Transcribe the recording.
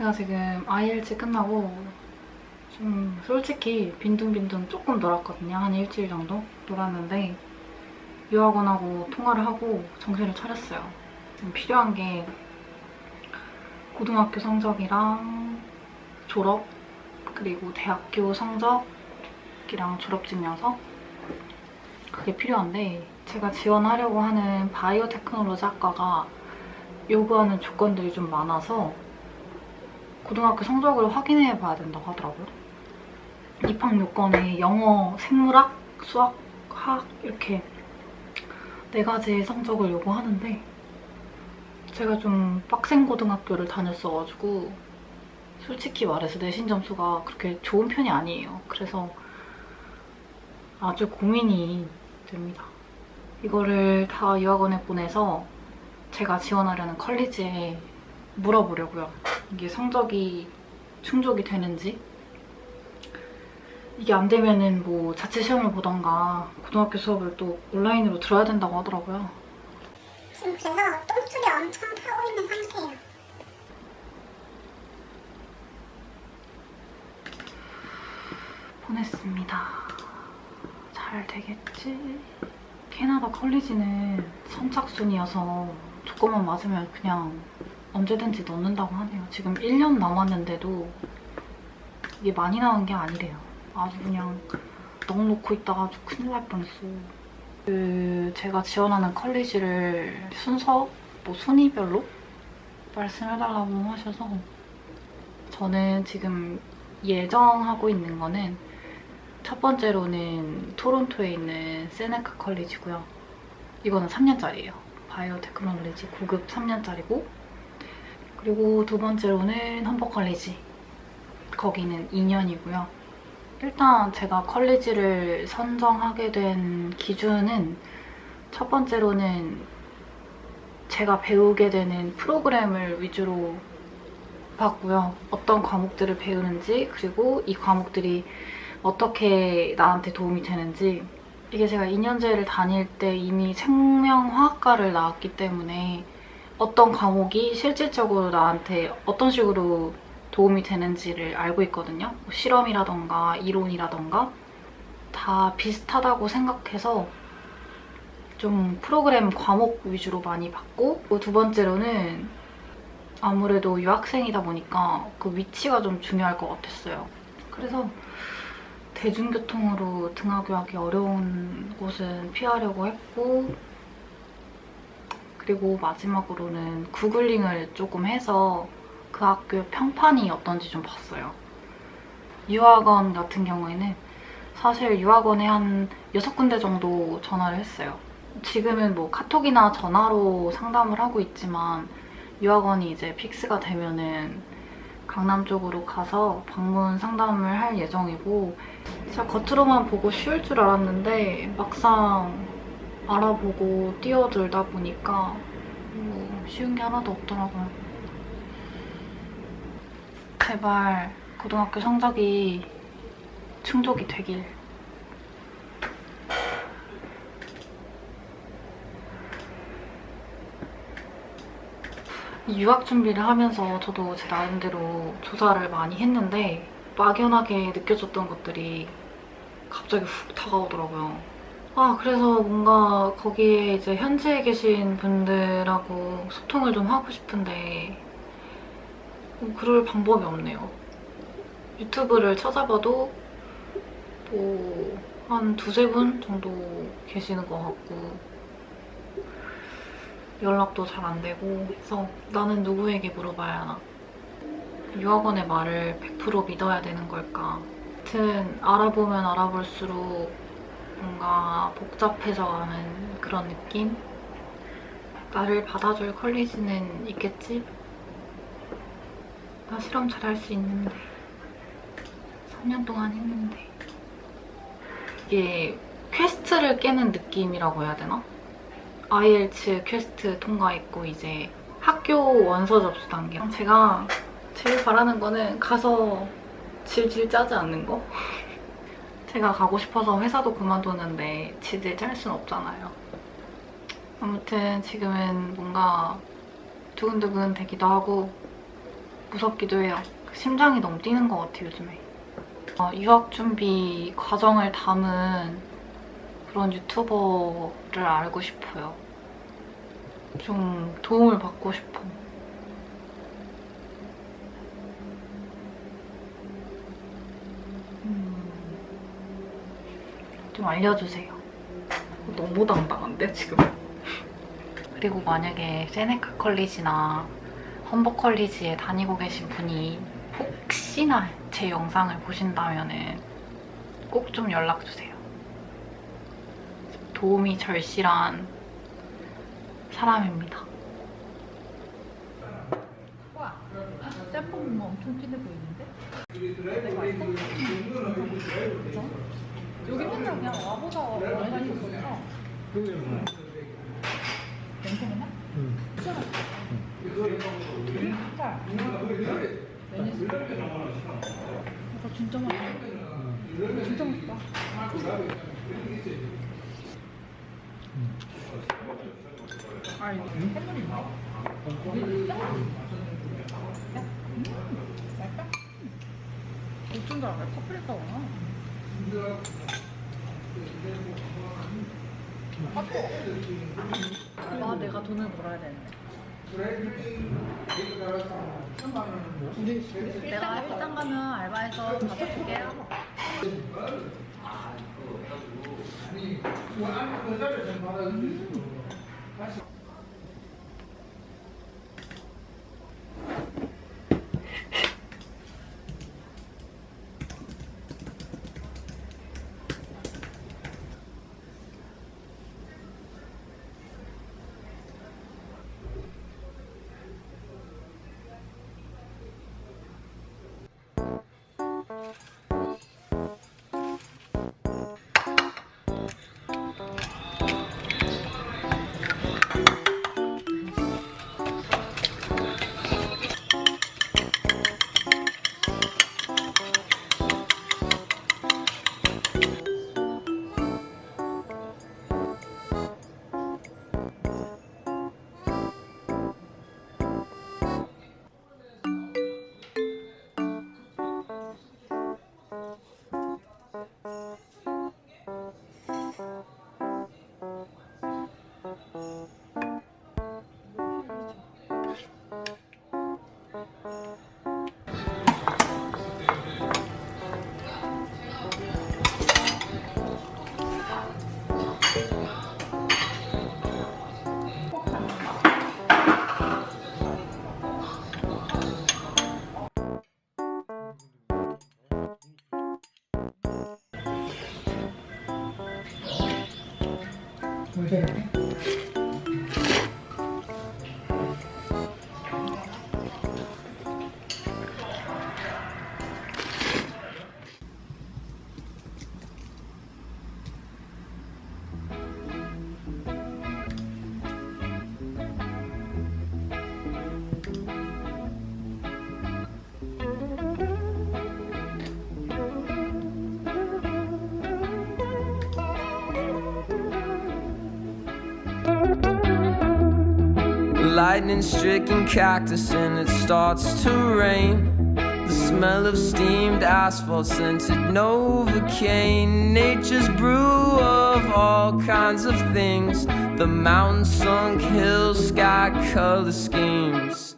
제가 지금 IELTS 끝나고 좀 솔직히 빈둥빈둥 조금 놀았거든요. 한 일주일 정도 놀았는데 유학원하고 통화를 하고 정신을 차렸어요. 지금 필요한 게 고등학교 성적이랑 졸업 그리고 대학교 성적이랑 졸업증명서 그게 필요한데 제가 지원하려고 하는 바이오 테크놀로지 학과가 요구하는 조건들이 좀 많아서 고등학교 성적을 확인해 봐야 된다고 하더라고요. 입학 요건에 영어, 생물학, 수학, 화학 이렇게 네 가지의 성적을 요구하는데 제가 좀 빡센 고등학교를 다녔어가지고 솔직히 말해서 내신 점수가 그렇게 좋은 편이 아니에요. 그래서 아주 고민이 됩니다. 이거를 다 유학원에 보내서 제가 지원하려는 컬리지에 물어보려고요. 이게 성적이 충족이 되는지 이게 안 되면은 뭐 자체 시험을 보던가 고등학교 수업을 또 온라인으로 들어야 된다고 하더라고요. 지금 그래서 똥줄이 엄청 타고 있는 상태예요. 보냈습니다. 잘 되겠지? 캐나다 컬리지는 선착순이어서 조건만 맞으면 그냥 언제든지 넣는다고 하네요. 지금 1년 남았는데도 이게 많이 나온 게 아니래요. 아주 그냥 넣어놓고 있다가 아주 큰일 날 뻔했어. 그 제가 지원하는 컬리지를 순서, 뭐 순위별로 말씀해달라고 하셔서 저는 지금 예정하고 있는 거는 첫 번째로는 토론토에 있는 세네카 컬리지고요. 이거는 3년짜리예요. 바이오 테크놀로지 고급 3년짜리고 그리고 두 번째로는 험버 컬리지. 거기는 2년이고요. 일단 제가 컬리지를 선정하게 된 기준은 첫 번째로는 제가 배우게 되는 프로그램을 위주로 봤고요. 어떤 과목들을 배우는지 그리고 이 과목들이 어떻게 나한테 도움이 되는지 이게 제가 2년제를 다닐 때 이미 생명화학과를 나왔기 때문에 어떤 과목이 실질적으로 나한테 어떤 식으로 도움이 되는지를 알고 있거든요. 뭐 실험이라던가 이론이라던가 다 비슷하다고 생각해서 좀 프로그램 과목 위주로 많이 봤고 두 번째로는 아무래도 유학생이다 보니까 그 위치가 좀 중요할 것 같았어요. 그래서 대중교통으로 등하교하기 어려운 곳은 피하려고 했고 그리고 마지막으로는 구글링을 조금 해서 그 학교 평판이 어떤지 좀 봤어요. 유학원 같은 경우에는 사실 유학원에 한 6군데 정도 전화를 했어요. 지금은 뭐 카톡이나 전화로 상담을 하고 있지만 유학원이 이제 픽스가 되면은 강남 쪽으로 가서 방문 상담을 할 예정이고 제가 겉으로만 보고 쉬울 줄 알았는데 막상 알아보고 뛰어들다 보니까 뭐 쉬운 게 하나도 없더라고요. 제발 고등학교 성적이 충족이 되길. 이 유학 준비를 하면서 저도 제 나름대로 조사를 많이 했는데 막연하게 느껴졌던 것들이 갑자기 훅 다가오더라고요. 아, 그래서 뭔가 거기에 이제 현지에 계신 분들하고 소통을 좀 하고 싶은데 뭐 그럴 방법이 없네요. 유튜브를 찾아봐도 뭐 한 두세 분 정도 계시는 것 같고 연락도 잘 안 되고 해서 나는 누구에게 물어봐야 하나 유학원의 말을 100% 믿어야 되는 걸까 아무튼 알아보면 알아볼수록 뭔가 복잡해져 가는 그런 느낌 나를 받아줄 컬리지는 있겠지? 나 실험 잘할 수 있는데 3년 동안 했는데 이게 퀘스트를 깨는 느낌이라고 해야 되나? IELTS 퀘스트 통과했고 이제 학교 원서 접수 단계 제가 제일 바라는 거는 가서 질질 짜지 않는 거 제가 가고 싶어서 회사도 그만뒀는데 질질 짤 순 없잖아요 아무튼 지금은 뭔가 두근두근 되기도 하고 무섭기도 해요. 심장이 너무 뛰는 것 같아요, 요즘에. 어, 유학 준비 과정을 담은 그런 유튜버를 알고 싶어요. 좀 도움을 받고 싶어. 좀 알려주세요. 너무 당당한데, 지금? 그리고 만약에 세네카 컬리지나 험버 컬리지에 다니고 계신 분이 혹시나 제 영상을 보신다면 은 꼭 좀 연락 주세요. 도움이 절실한 사람입니다. 와, 짬뽕 뭐 엄청 진해 보이는데? 여기 맨날 그냥 와보자 많이 다니셨었죠? 괜찮나? 이거 진짜 맛있어. 진짜 맛있다. 아니, 햄버리인데? 맛있다? 어쩐 줄 알아요? 파프리카구나. 아, 내가 돈을 벌어야 되는데. 내가 일장 가면 알바해서 다 줄게요. 돌돌이 Lightning stricken cactus and it starts to rain. The smell of steamed asphalt scented Novocaine. Nature's brew of all kinds of things. The mountain sunk hills, sky color schemes.